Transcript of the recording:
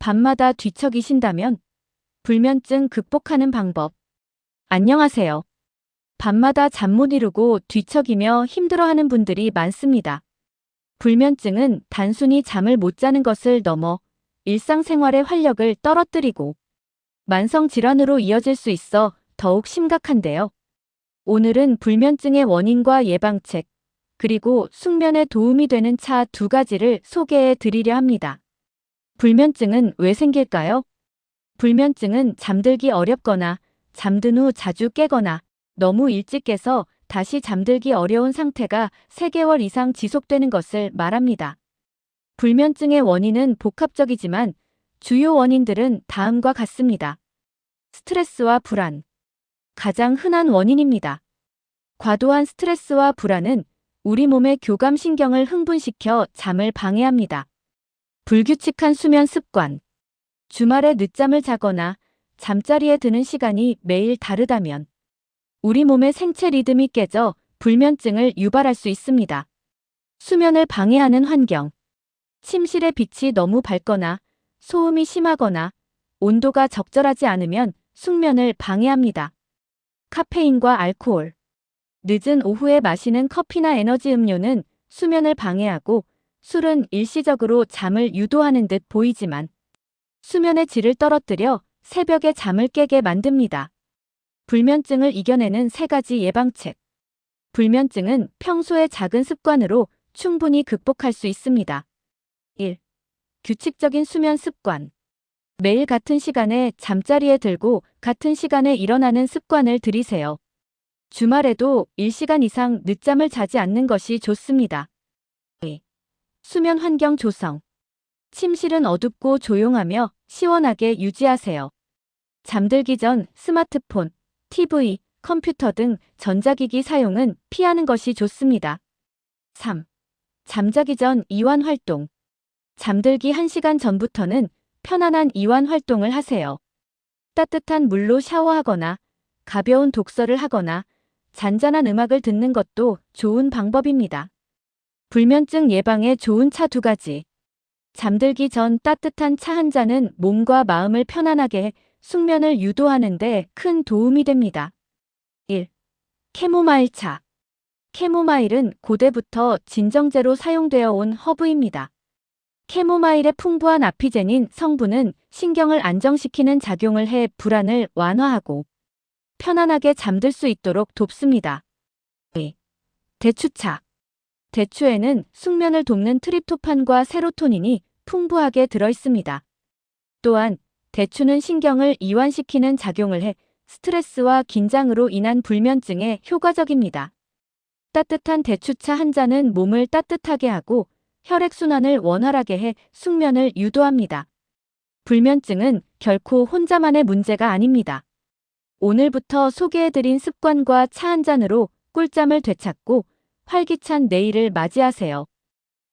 밤마다 뒤척이신다면 불면증 극복하는 방법. 안녕하세요. 밤마다 잠 못 이루고 뒤척이며 힘들어하는 분들이 많습니다. 불면증은 단순히 잠을 못 자는 것을 넘어 일상생활의 활력을 떨어뜨리고 만성 질환으로 이어질 수 있어 더욱 심각한데요. 오늘은 불면증의 원인과 예방책, 그리고 숙면에 도움이 되는 차 두 가지를 소개해 드리려 합니다. 불면증은 왜 생길까요? 불면증은 잠들기 어렵거나 잠든 후 자주 깨거나 너무 일찍 깨서 다시 잠들기 어려운 상태가 3개월 이상 지속되는 것을 말합니다. 불면증의 원인은 복합적이지만 주요 원인들은 다음과 같습니다. 스트레스와 불안. 가장 흔한 원인입니다. 과도한 스트레스와 불안은 우리 몸의 교감신경을 흥분시켜 잠을 방해합니다. 불규칙한 수면 습관. 주말에 늦잠을 자거나 잠자리에 드는 시간이 매일 다르다면 우리 몸의 생체 리듬이 깨져 불면증을 유발할 수 있습니다. 수면을 방해하는 환경. 침실의 빛이 너무 밝거나 소음이 심하거나 온도가 적절하지 않으면 숙면을 방해합니다. 카페인과 알코올. 늦은 오후에 마시는 커피나 에너지 음료는 수면을 방해하고 술은 일시적으로 잠을 유도하는 듯 보이지만 수면의 질을 떨어뜨려 새벽에 잠을 깨게 만듭니다. 불면증을 이겨내는 세 가지 예방책. 불면증은 평소의 작은 습관으로 충분히 극복할 수 있습니다. 1. 규칙적인 수면 습관. 매일 같은 시간에 잠자리에 들고 같은 시간에 일어나는 습관을 들이세요. 주말에도 1시간 이상 늦잠을 자지 않는 것이 좋습니다. 2. 수면 환경 조성. 침실은 어둡고 조용하며 시원하게 유지하세요. 잠들기 전 스마트폰, TV, 컴퓨터 등 전자기기 사용은 피하는 것이 좋습니다. 3. 잠자기 전 이완 활동. 잠들기 1시간 전부터는 편안한 이완 활동을 하세요. 따뜻한 물로 샤워하거나 가벼운 독서를 하거나 잔잔한 음악을 듣는 것도 좋은 방법입니다. 불면증 예방에 좋은 차 두 가지. 잠들기 전 따뜻한 차 한 잔은 몸과 마음을 편안하게 해 숙면을 유도하는 데 큰 도움이 됩니다. 1. 캐모마일 차. 캐모마일은 고대부터 진정제로 사용되어 온 허브입니다. 캐모마일의 풍부한 아피제닌 성분은 신경을 안정시키는 작용을 해 불안을 완화하고 편안하게 잠들 수 있도록 돕습니다. 2. 대추차. 대추에는 숙면을 돕는 트립토판과 세로토닌이 풍부하게 들어있습니다. 또한 대추는 신경을 이완시키는 작용을 해 스트레스와 긴장으로 인한 불면증에 효과적입니다. 따뜻한 대추차 한 잔은 몸을 따뜻하게 하고 혈액순환을 원활하게 해 숙면을 유도합니다. 불면증은 결코 혼자만의 문제가 아닙니다. 오늘부터 소개해드린 습관과 차 한 잔으로 꿀잠을 되찾고 활기찬 내일을 맞이하세요.